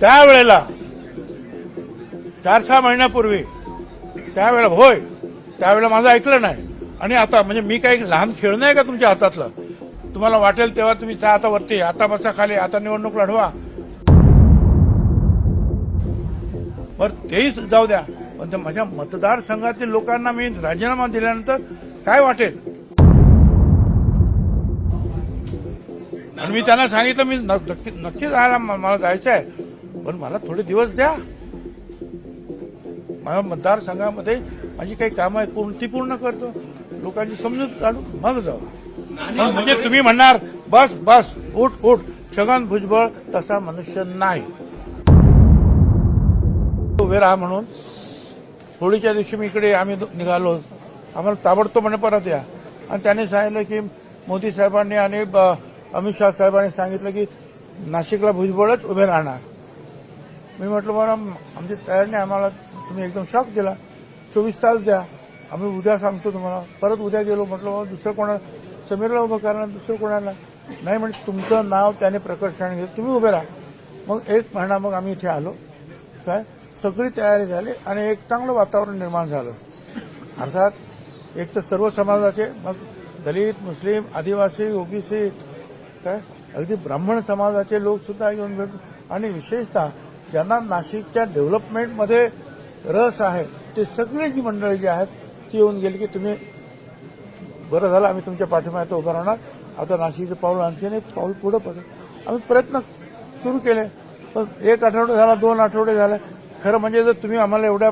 त्यावेळेला चार सहा महिन्यापूर्वी त्यावेळेला होय त्यावेळेला माझं ऐकलं नाही. आणि आता म्हणजे मी काही लहान खेळ नाही का तुमच्या हातातलं? तुम्हाला वाटेल तेव्हा तुम्ही त्या आता वरती आता बसा खाली आता निवडणूक लढवा. बरं तेही जाऊ द्या. पण ते माझ्या मतदारसंघातील लोकांना मी राजीनामा दिल्यानंतर काय वाटेल? आणि मी त्यांना सांगितलं मी नक्की जायला मला जायचं आहे पण मला थोडे दिवस द्या. माझ्या मतदारसंघामध्ये माझी काही कामं आहेत पूर्ण ती पूर्ण करतो. लोकांची समजूत काढून मग जाऊ. म्हणजे तुम्ही म्हणणार बस बस उठ उठ छगन भुजबळ तसा मनुष्य नाही. उभे राहा म्हणून. होळीच्या दिवशी मी इकडे आम्ही निघालो. आम्हाला ताबडतोब म्हणे परत या. आणि त्यांनी सांगितलं की मोदी साहेबांनी आणि ब- अमित शाह साहेबांनी सांगितलं की नाशिकला भुजबळच उभे राहणार. मी म्हटलं बरं आमची तयारी नाही आम्हाला तुम्ही एकदम शॉक दिला. चोवीस तास द्या. आम्ही उद्या सांगतो तुम्हाला. परत उद्या गेलो म्हटलं बाबा दुसरं कोणाला समीरला उभं करणार दुसरं कोणाला? नाही म्हणजे तुमचं नाव त्याने प्रकर्षण घेत तुम्ही उभे राहा. मग एक महिना मग आम्ही इथे आलो. काय? सगळी तयारी झाली आणि एक चांगलं वातावरण निर्माण झालं. अर्थात एक तर सर्व समाजाचे मग दलित मुस्लिम आदिवासी ओबीसी काय? अगदी ब्राह्मण समाजाचे लोक सुद्धा येऊन भेटू आणि विशेषतः ज्यांना नाशिकच्या डेव्हलपमेंटमध्ये रस आहे ते सगळी जी मंडळी जी आहेत ती येऊन गेली की तुम्ही बरं झालं आम्ही तुमच्या पाठिंब्यात उभं राहणार. आता नाशिकचं पाऊल आणखीन एक पाऊल पुढं पडेल. आम्ही प्रयत्न सुरू केले पण एक आठवडा झाला दोन आठवडे झाले. खरं म्हणजे जर तुम्ही आम्हाला एवढ्या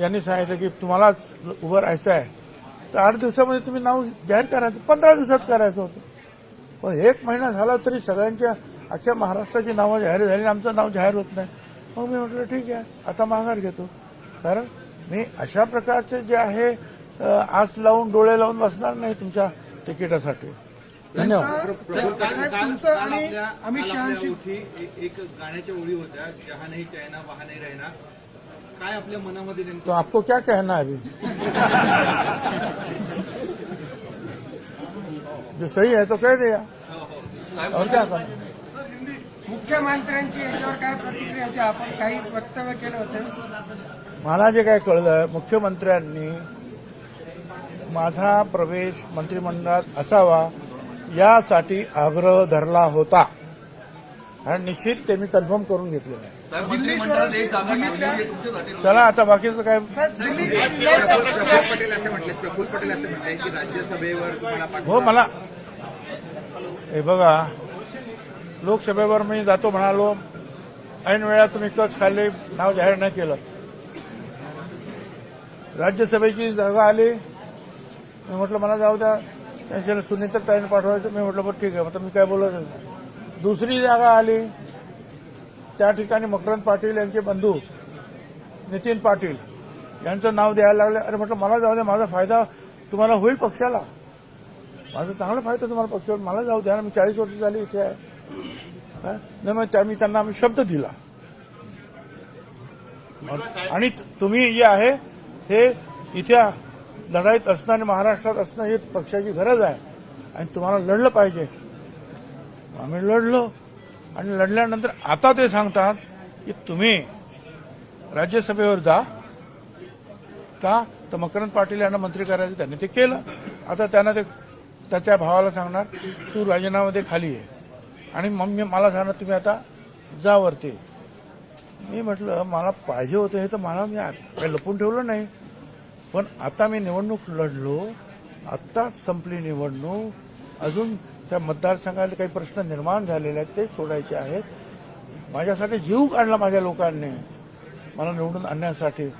यांनी सांगितलं की तुम्हालाच उभं राहायचं आहे तर आठ दिवसामध्ये तुम्ही नाव जाहीर करायचं पंधरा दिवसात करायचं होतं. पण एक महिना झाला तरी सगळ्यांच्या अख्ख्या महाराष्ट्राची नावं जाहीर झाली आणि आमचं नाव जाहीर होत नाही. मग मी म्हटलं ठीक आहे आता माघार घेतो. कारण मी अशा प्रकारचे जे आहे आस लावून डोळे लावून बसणार नाही तुमच्या तिकिटासाठी. एक- गाण्याच्या ओळी होत्या जहा नाही चायना वहा नाही राहणार काय आपल्या मनामध्ये तो नेमकं आपको क्या कहना है अभी? जो सही है तो कह दिया। हो, हो. और क्या करना मुख्यमंत्र्यांची याच्यावर काय प्रतिक्रिया होती? आपण काही वक्तव्य केलं होतं. मला जे काय कळलं मुख्यमंत्र्यांनी माझा प्रवेश मंत्रिमंडळात असावा यासाठी आग्रह धरला होता. आणि निश्चित ते मी कन्फर्म करून घेतलेलं आहे तुमच्यासाठी चला आता बाकीचं काय? सर दिल्ली प्रफुल्ल पटेल असे म्हटले प्रफुल्ल पटेल असे म्हटले की राज्यसभेवर तुम्हाला पाठिंबा हो मला हे बघा लोकसभेवर मी जातो म्हणालो ऐन वेळा तुम्ही कच खाल्ली नाव जाहीर नाही केलं. राज्यसभेची जागा आली मी म्हटलं मला जाऊ द्या त्यांच्या सुनीता ताईने पाठवायचं. मी म्हटलं बरं ठीक आहे. आता मी काय बोलत नाही. दुसरी जागा आली त्या ठिकाणी मकरंद पाटील यांचे बंधू नितीन पाटील यांचं नाव द्यायला लागलं. अरे म्हटलं मला जाऊ द्या माझा फायदा तुम्हाला होईल पक्षाला. माझा चांगला फायदा तुम्हाला पक्षावर मला जाऊ द्या मी चाळीस वर्ष झाली इथे आहे. नाही मग त्या- मी त्यांना आम्ही शब्द दिला. आणि तुम्ही जे आहे हे इथे लढाईत असणं आणि महाराष्ट्रात असणं ही पक्षाची गरज आहे. आणि तुम्हाला लढलं पाहिजे. आम्ही लढलो. आणि लढल्यानंतर आता ते सांगतात की तुम्ही राज्यसभेवर जा. का? तर मकरंद पाटील यांना मंत्री करायचं त्यांनी ते केलं. आता त्यांना ते त्याच्या भावाला सांगणार तू राजीनामा दे खाली आहे आणि मग मी मला सांगणार तुम्ही आता जा वरती. मी म्हटलं मला पाहिजे होतं हे तर मला मी काही लपून ठेवलं नाही. पण आता मी निवडणूक लढलो आत्ता संपली निवडणूक. अजून त्या मतदारसंघाला काही प्रश्न निर्माण झालेले आहेत ते सोडायचे आहेत. माझ्यासाठी जीव काढला माझ्या लोकांनी. मला निवडून आणण्यासाठी.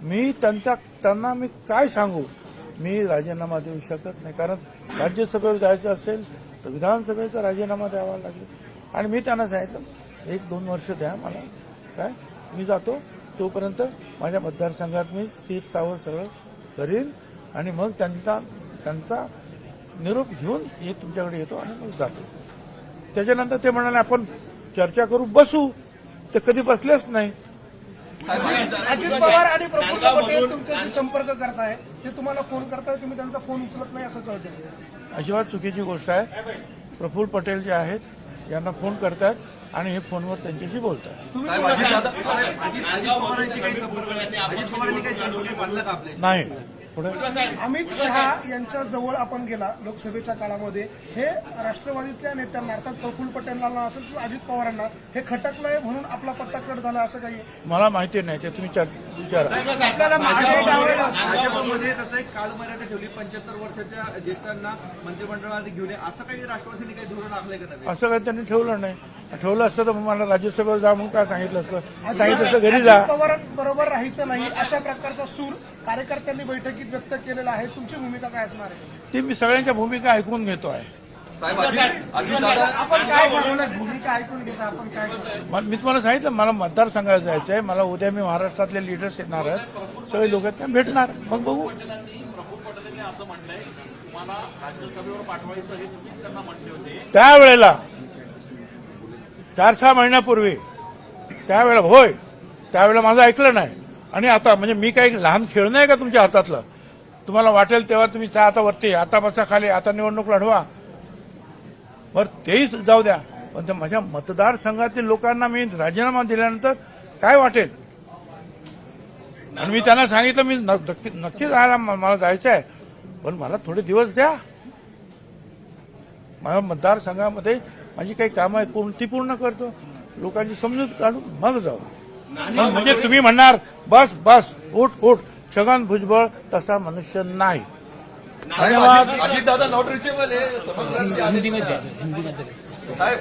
मी त्यांच्या त्यांना मी काय सांगू? मी राजीनामा देऊ शकत नाही. कारण राज्यसभेवर जायचं असेल तर विधानसभेचा राजीनामा द्यावा लागेल. आणि मी त्यांना सांगितलं एक दोन वर्ष द्या मला. काय? मी जातो. तोपर्यंत माझ्या मतदारसंघात मी स्थिर स्थावर सगळं करीन. आणि मग त्यांचा त्यांचा निरोप घेऊन ये तुमच्याकडे येतो आणि मग जातो. त्याच्यानंतर ते म्हणाले आपण चर्चा करू बसू. ते कधी बसलेच नाही. अजित पवार आणि प्रफुल्ल पटेल तुमच्याशी संपर्क करताय. ते तुम्हाला फोन करताय तुम्ही त्यांचा फोन उचलत नाही असं कळतं अजिबात चुकीची गोष्ट आहे. प्रफुल्ल पटेल जे आहेत यांना फोन करतात आणि हे फोनवर त्यांच्याशी बोलतात. नाही. अमित शहा यांच्या जवळ आपण गेला लोकसभेच्या काळामध्ये. हे राष्ट्रवादीतल्या नेत्यांना अर्थात प्रफुल्ल पटेलांना असेल किंवा अजित पवारांना. हे खटकलंय म्हणून आपला पत्ता कट झाला असं काही? मला माहिती नाही ते तुम्ही भाजपमध्ये तसं एक कालमर्यादा ठेवली पंच्याहत्तर वर्षाच्या ज्येष्ठांना मंत्रिमंडळात घेऊन ये. असं काही राष्ट्रवादीने काही धोरण आखलंय का असं काही त्यांनी ठेवलं नाही. ठेवलं असतं तर मला राज्यसभेवर जा म्हणून काय सांगितलं असतं? सांगितलं असतं घरी जा. पवारांबरोबर राहायचं नाही अशा प्रकारचा सूर कार्यकर्त्यांनी बैठकीत व्यक्त केलेला आहे. तुमची भूमिका काय असणार आहे? ते मी सगळ्यांच्या भूमिका ऐकून घेतो आहे. साहेब अजित अजित दादा आपण काय ठरवलं भूमिका ऐकून घेता. आपण काय ठरवलं? मला- मी तुम्हाला सांगितलं मला मतदारसंघात जायचं आहे. मला उद्या मी महाराष्ट्रातले लिडर्स येणार आहेत. सगळे लोक त्या भेटणार. मग बघू. प्रफुल्ल पटेलांनी असं म्हटलंय तुम्हाला राज्यसभेवर पाठवायचं हे तुम्हीच त्यांना म्हटले होते. त्यावेळेला चार सहा महिन्यापूर्वी त्यावेळेला होय त्यावेळेला माझं ऐकलं नाही. आणि आता म्हणजे मी काही लहान खेळ नाही का तुमच्या हातातलं? तुम्हाला वाटेल तेव्हा तुम्ही आता वरती आता बसा खाली आता निवडणूक लढवा. बरं तेही जाऊ द्या. पण माझ्या मतदारसंघातील लोकांना मी राजीनामा दिल्यानंतर काय वाटेल? आणि मी त्यांना सांगितलं मी नक्की जायला मला जायचं आहे. पण मला थोडे दिवस द्या. माझ्या मतदारसंघामध्ये माझी काही कामं आहेत पूर्ण ती पूर्ण करतो. लोकांची समजूत काढून मग जाऊ. म्हणजे तुम्ही म्हणणार बस बस उठ उठ. छगन भुजबळ तसा मनुष्य नाही. धन्यवाद अजित दादा नॉट रिचेबल आहे. समजलं? साहेब